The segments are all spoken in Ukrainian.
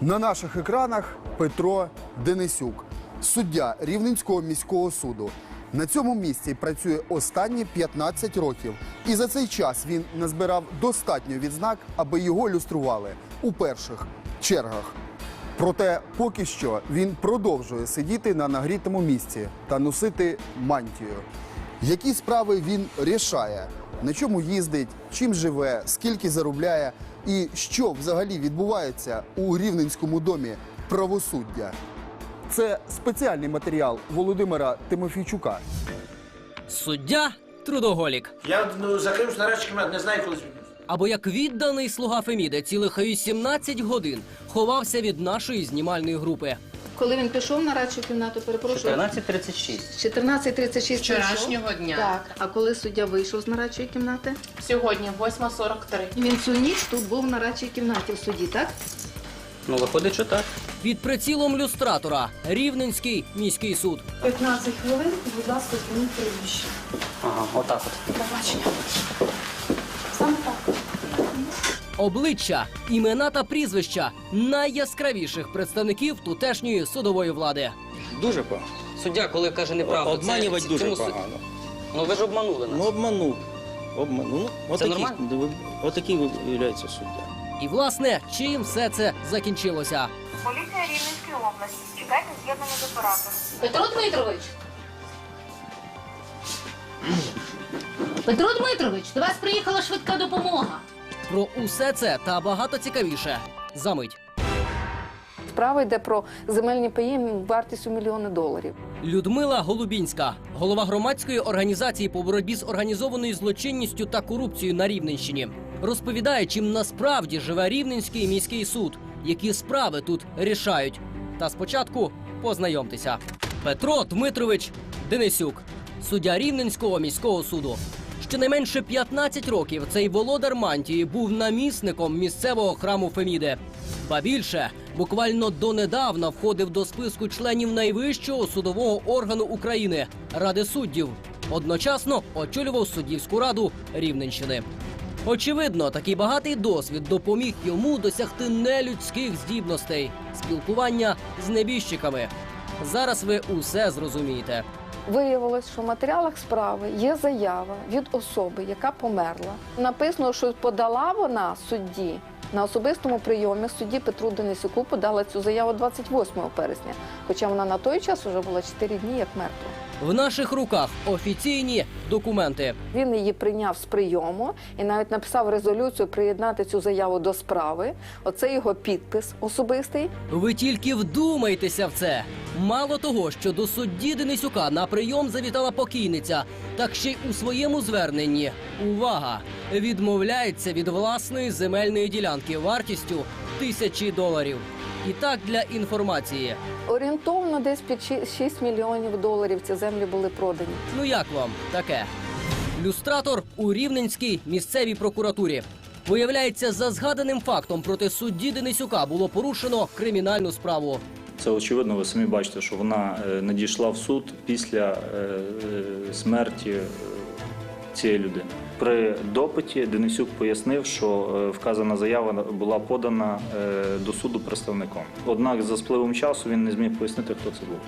На наших екранах Петро Денисюк, суддя Рівненського міського суду. На цьому місці працює останні 15 років, і за цей час він назбирав достатньо відзнак, аби його люстрували у перших чергах. Проте поки що він продовжує сидіти на нагрітому місці та носити мантію. Які справи він рішає, на чому їздить, чим живе, скільки заробляє і що взагалі відбувається у Рівненському домі правосуддя. Це спеціальний матеріал Володимира Тимофійчука. Суддя трудоголік. Я ну, закрився на речі кімнат, не знаю, коли звільнюсь. Або як відданий слуга Феміди цілих 18 годин ховався від нашої знімальної групи. Коли він пішов на радчу кімнату, перепрошую. 14.36. 14.36 Вчорашнього пішов. дня. Так. А коли суддя вийшов з нарадчої кімнати? Сьогодні 8.43. Він цю ніч тут був в нарадчій кімнаті в суді, так? Ну, виходить, що так. Під прицілом люстратора Рівненський міський суд. 15 хвилин, будь ласка, змініть прізвище. Ага, отак от. Побачення. Саме так. Обличчя, імена та прізвища найяскравіших представників тутешньої судової влади. Дуже погано. Суддя, коли каже неправду, Обманювати це, дуже цьому погано. Ну ви ж обманули нас. Ну обманув. Обманув. Ну, отакий, нормально? отакий виявляється суддя. І власне, чим все це закінчилося? Поліція Рівненської області. Чекайте з'єднання з оператором. Петро Дмитрович. Петро Дмитрович, до вас приїхала швидка допомога. Про усе це та багато цікавіше. Замить. Справа йде про земельні паї вартістю мільйони доларів. Людмила Голубінська, голова громадської організації по боротьбі з організованою злочинністю та корупцією на Рівненщині, розповідає, чим насправді живе Рівненський міський суд, які справи тут рішають. Та спочатку познайомтеся. Петро Дмитрович Денисюк, суддя Рівненського міського суду. Щонайменше 15 років цей володар мантії був намісником місцевого храму Феміди. Ба більше, буквально донедавна входив до списку членів найвищого судового органу України Ради суддів. Одночасно очолював суддівську раду Рівненщини. Очевидно, такий багатий досвід допоміг йому досягти нелюдських здібностей спілкування з небіжчиками. Зараз ви усе зрозумієте. Виявилось, що в матеріалах справи є заява від особи, яка померла. Написано, що подала вона судді на особистому прийомі судді Петру Денисюку подала цю заяву 28 вересня, хоча вона на той час вже була 4 дні як мертва. В наших руках офіційні документи. Він її прийняв з прийому і навіть написав резолюцію приєднати цю заяву до справи. Оце його підпис особистий. Ви тільки вдумайтеся в це. Мало того, що до судді Денисюка на прийом завітала покійниця, так ще й у своєму зверненні увага відмовляється від власної земельної ділянки вартістю тисячі доларів. І так для інформації. Орієнтовно десь під 6 мільйонів доларів ці землі були продані. Ну як вам таке? Люстратор у Рівненській місцевій прокуратурі. Виявляється, за згаданим фактом проти судді Денисюка було порушено кримінальну справу. Це очевидно, ви самі бачите, що вона е, надійшла в суд після е, е, смерті цієї людини. При допиті Денисюк пояснив, що е, вказана заява була подана е, до суду представником. Однак за спливом часу він не зміг пояснити, хто це був.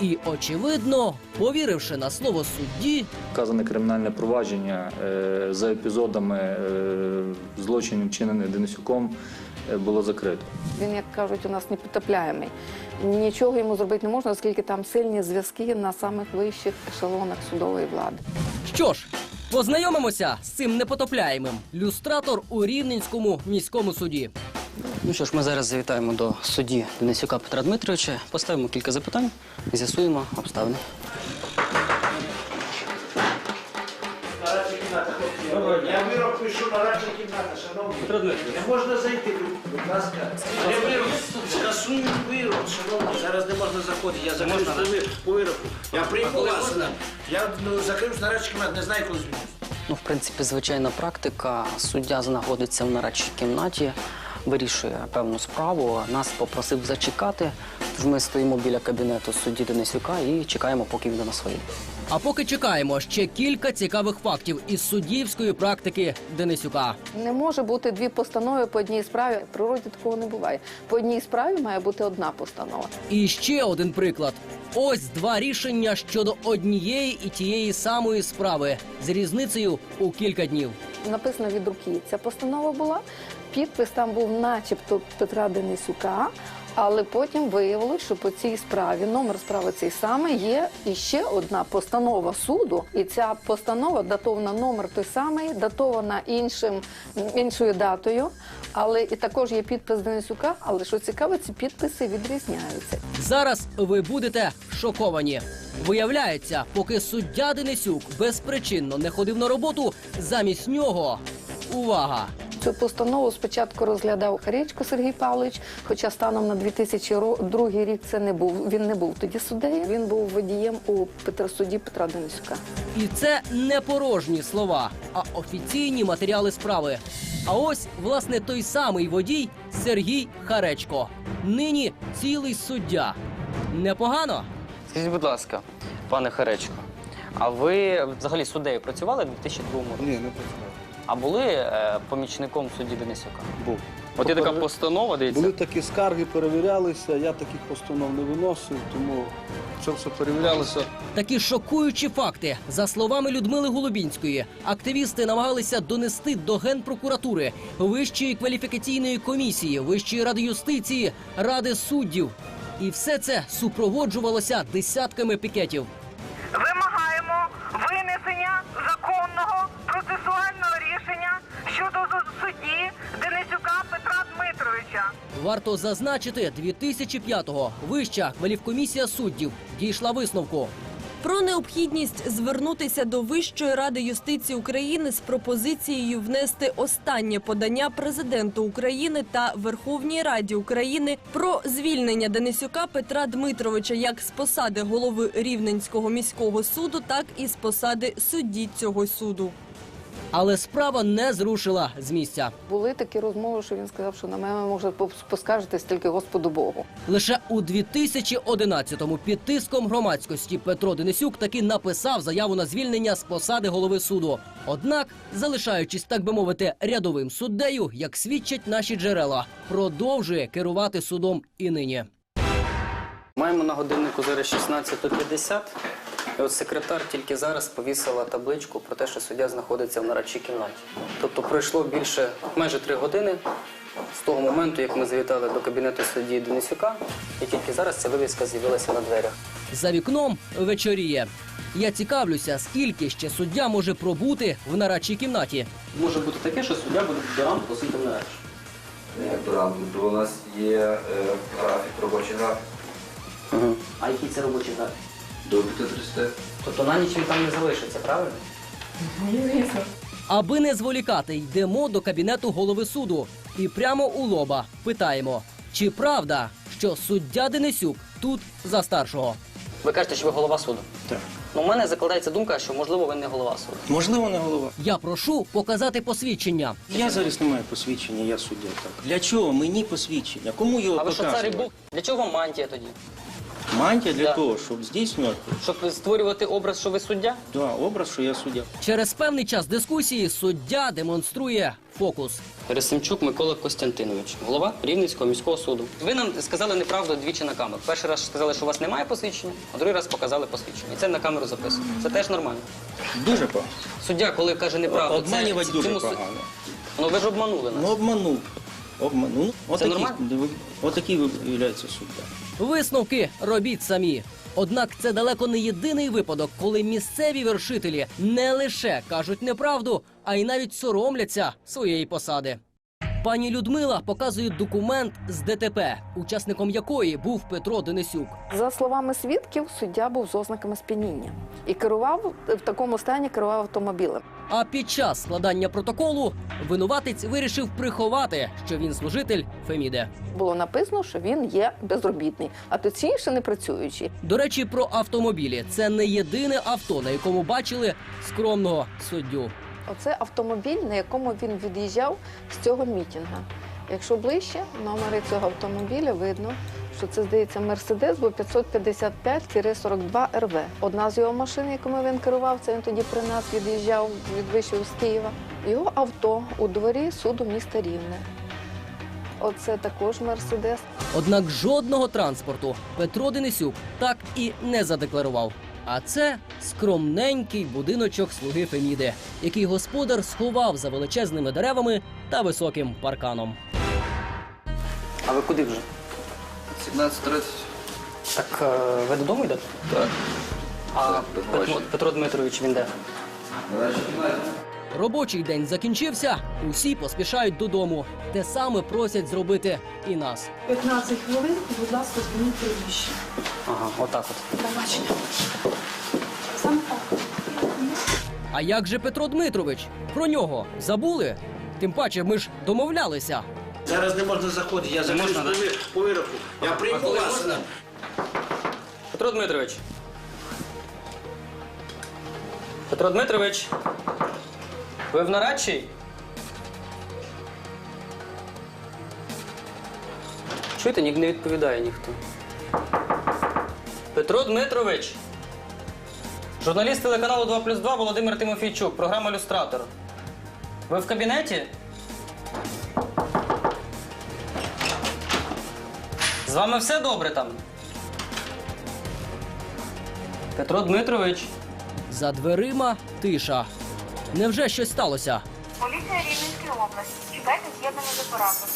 І, очевидно, повіривши на слово судді, Вказане кримінальне провадження е, за епізодами злочинів, вчинених Денисюком, було закрито. Він, як кажуть, у нас непотопляємий. Нічого йому зробити не можна, оскільки там сильні зв'язки на самих вищих ешелонах судової влади. що ж, познайомимося з цим непотопляємим люстратор у Рівненському міському суді. Ну що ж, ми зараз завітаємо до судді Денисюка Петра Дмитровича, поставимо кілька запитань, з'ясуємо обставини. Пишу нарадча кімната, шановні. Не можна зайти, будь ласка. Я вирок, скасую вирок, шановні. Зараз не можна заходити, я закрився по ви- вироку. Я прийму вас. Я ну, закрився нарадча кімната, не знаю, коли звільнюсь. Ну, в принципі, звичайна практика. Суддя знаходиться в нарадчій кімнаті. Вирішує певну справу. Нас попросив зачекати. Тож ми стоїмо біля кабінету судді Денисюка і чекаємо, поки він до нас вийде. А поки чекаємо ще кілька цікавих фактів із суддівської практики Денисюка. Не може бути дві постанови по одній справі. В природі такого не буває. По одній справі має бути одна постанова. І ще один приклад. Ось два рішення щодо однієї і тієї самої справи з різницею у кілька днів. Написано від руки. Ця постанова була. Підпис там був, начебто, Петра Денисюка. Але потім виявилось, що по цій справі номер справи цей самий є і ще одна постанова суду. І ця постанова датована номер той самий, датована іншим іншою датою. Але і також є підпис Денисюка. Але що цікаво, ці підписи відрізняються. Зараз ви будете шоковані. Виявляється, поки суддя Денисюк безпричинно не ходив на роботу, замість нього увага! Цю постанову спочатку розглядав Харічко Сергій Павлович, хоча станом на 2002 рік це не був. Він не був тоді суддею. Він був водієм у Петра судді Петра Денисюка. І це не порожні слова, а офіційні матеріали справи. А ось, власне, той самий водій Сергій Харечко. Нині цілий суддя. Непогано? Скажіть, будь ласка, пане Харечко, а ви взагалі суддею працювали в 2002 році? Ні, не працював. А були е, помічником судді Денисюка? Був. От є така постанова, дивіться. Були такі скарги, перевірялися, я таких постанов не виносив, тому це все перевірялося. Такі шокуючі факти, за словами Людмили Голубінської, активісти намагалися донести до генпрокуратури, Вищої кваліфікаційної комісії, Вищої ради юстиції, ради суддів. І все це супроводжувалося десятками пікетів. Варто зазначити, 2005-го Вища кваліфкомісія суддів дійшла висновку. Про необхідність звернутися до Вищої ради юстиції України з пропозицією внести останнє подання президенту України та Верховній Раді України про звільнення Денисюка Петра Дмитровича як з посади голови Рівненського міського суду, так і з посади судді цього суду. Але справа не зрушила з місця. Були такі розмови, що він сказав, що на мене може поскаржитись тільки Господу Богу. Лише у 2011-му під тиском громадськості Петро Денисюк таки написав заяву на звільнення з посади голови суду. Однак, залишаючись, так би мовити, рядовим суддею, як свідчать наші джерела, продовжує керувати судом і нині. Маємо на годиннику зараз 16.50. І от секретар тільки зараз повісила табличку про те, що суддя знаходиться в нарадчій кімнаті. Тобто пройшло більше майже три години з того моменту, як ми завітали до кабінету судді Денисюка, і тільки зараз ця вивіска з'явилася на дверях. За вікном вечоріє. Я цікавлюся, скільки ще суддя може пробути в нарадчій кімнаті. Може бути таке, що суддя буде до ранку сидіти в нарадчі. Як до ранку, то у нас є е, графік, робочий графік Угу. А який це робочий графік? До 5.30. Тобто на ніч він там не залишиться, правильно? Аби не зволікати, йдемо до кабінету голови суду і прямо у лоба питаємо, чи правда, що суддя Денисюк тут за старшого. Ви кажете, що ви голова суду. Так. Ну, у мене закладається думка, що можливо ви не голова суду. Можливо, не голова. Я прошу показати посвідчення. Я зараз не маю посвідчення, я суддя. Так. Для чого мені посвідчення? Кому його А ви що цар і? Бог? Для чого вам мантія тоді? Мантія для Да. того, щоб здійснювати Щоб створювати образ, що ви суддя? да, образ, що я суддя. Через певний час дискусії суддя демонструє фокус. Герасимчук Микола Костянтинович, голова Рівненського міського суду. Ви нам сказали неправду двічі на камеру. Перший раз сказали, що у вас немає посвідчення, а другий раз показали посвідчення. І це на камеру записано. Це теж нормально. Дуже погано. Суддя, коли каже неправду, Обманювати це, дуже цьому суд- погано. Ну ви ж обманули нас. Ну, обманув. Обманув. Ну, отакі Отакий виявляється суддя. Висновки робіть самі. Однак це далеко не єдиний випадок, коли місцеві вершителі не лише кажуть неправду, а й навіть соромляться своєї посади. Пані Людмила показує документ з ДТП, учасником якої був Петро Денисюк. За словами свідків, суддя був з ознаками сп'яніння і керував в такому стані керував автомобілем. А під час складання протоколу винуватець вирішив приховати, що він служитель Феміде. Було написано, що він є безробітний, а точніше не працюючий. До речі, про автомобілі це не єдине авто, на якому бачили скромного суддю. Оце автомобіль, на якому він від'їжджав з цього мітінга. Якщо ближче, номери цього автомобіля видно, що це здається Мерседес, бо 555-42 РВ. Одна з його машин, якими він керував, це він тоді при нас від'їжджав, відвищив з Києва. Його авто у дворі суду міста Рівне. Оце також Мерседес. Однак жодного транспорту Петро Денисюк так і не задекларував. А це скромненький будиночок слуги Феміди, який господар сховав за величезними деревами та високим парканом. А ви куди вже? 17.30. Так е, ви додому йдете? Так. А Петро. Петро Дмитрович він де? Робочий день закінчився. Усі поспішають додому. Те саме просять зробити і нас. 15 хвилин, будь ласка, зверніть приміщення. Ага, отак от. Побачення. Саме так. А як же Петро Дмитрович? Про нього забули? Тим паче, ми ж домовлялися. Зараз не можна заходити, я закрив можна, да? повір- повірку. Я прийму коли вас. можна? Петро Дмитрович. Петро Дмитрович. Ви в нарадчій? Чуєте, ні, не відповідає ніхто. Петро Дмитрович. Журналіст телеканалу 2 плюс 2 Володимир Тимофійчук. Програма Люстратор. Ви в кабінеті? З вами все добре там? Петро Дмитрович. За дверима тиша. Невже щось сталося? Поліція Рівненської області. Чекайте з'єднання з оператором.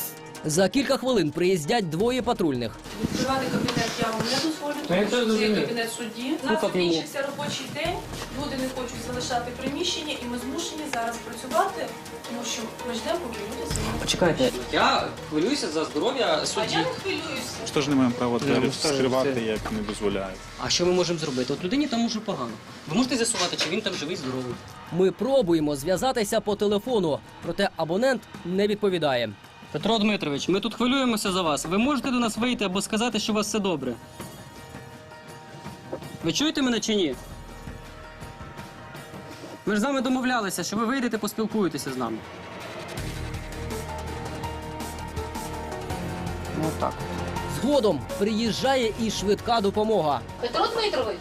За кілька хвилин приїздять двоє патрульних. Відкривати кабінет я вам не дозволю, тому це що це кабінет судді. У нас закінчився робочий день, люди не хочуть залишати приміщення, і ми змушені зараз працювати, тому що ми ждемо, поки люди. Почекайте. Я хвилююся за здоров'я А я не хвилююся. Що ж не маємо права Ну, як не дозволяють. А що ми можемо зробити? От людині там уже погано. Ви можете з'ясувати, чи він там живий, здоровий. Ми пробуємо зв'язатися по телефону, проте абонент не відповідає. Петро Дмитрович, ми тут хвилюємося за вас. Ви можете до нас вийти або сказати, що у вас все добре. Ви чуєте мене чи ні? Ми ж з вами домовлялися, що ви вийдете, поспілкуєтеся з нами. Ну так. Згодом приїжджає і швидка допомога. Петро Дмитрович.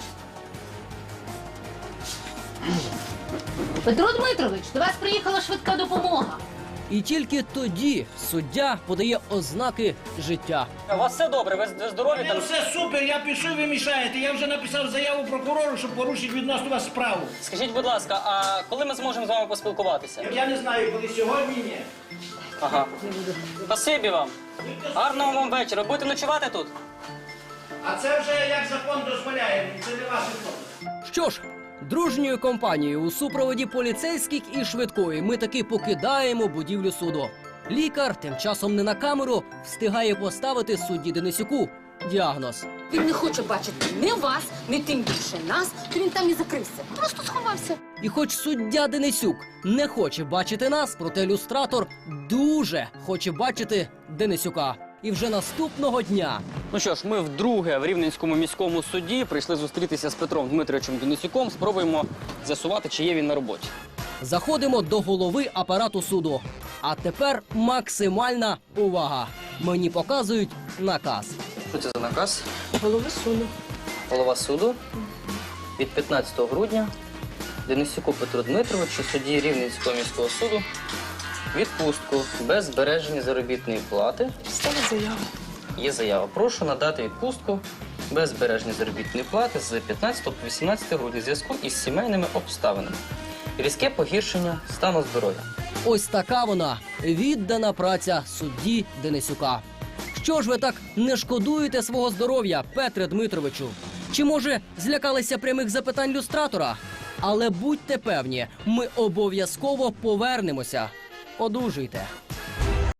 Петро Дмитрович, до вас приїхала швидка допомога. І тільки тоді суддя подає ознаки життя. У вас все добре, ви здорові там. все супер, я пішов, ви мішаєте. Я вже написав заяву прокурору, щоб порушити відносно вас справу. Скажіть, будь ласка, а коли ми зможемо з вами поспілкуватися? Я не знаю, коли сьогодні ні. Ага. Спасибі вам. Гарного вам вечора. Будете ночувати тут? А це вже як закон дозволяє, це не ваше проблема. Що ж, дружньою компанією у супроводі поліцейських і швидкої ми таки покидаємо будівлю суду. Лікар тим часом не на камеру встигає поставити судді Денисюку діагноз. Він не хоче бачити ні вас, ні тим більше нас, то він там і закрився. Просто сховався. І хоч суддя Денисюк не хоче бачити нас, проте люстратор дуже хоче бачити Денисюка. І вже наступного дня Ну що ж, ми вдруге в Рівненському міському суді прийшли зустрітися з Петром Дмитровичем Денисюком. Спробуємо з'ясувати, чи є він на роботі. заходимо до голови апарату суду. А тепер максимальна увага. Мені показують наказ. Що це за наказ? Голови суду. Голова суду від 15 грудня Денисюку Петру Дмитровичу, судді Рівненського міського суду, відпустку без збереження заробітної плати. Стала заяву. Є заява. Прошу надати відпустку без збереження заробітної плати з 15 по 18 грудня в зв'язку із сімейними обставинами. Різке погіршення стану здоров'я. Ось така вона віддана праця судді Денисюка. Що ж ви так не шкодуєте свого здоров'я, Петре Дмитровичу? Чи може злякалися прямих запитань люстратора? Але будьте певні, ми обов'язково повернемося. Одужуйте.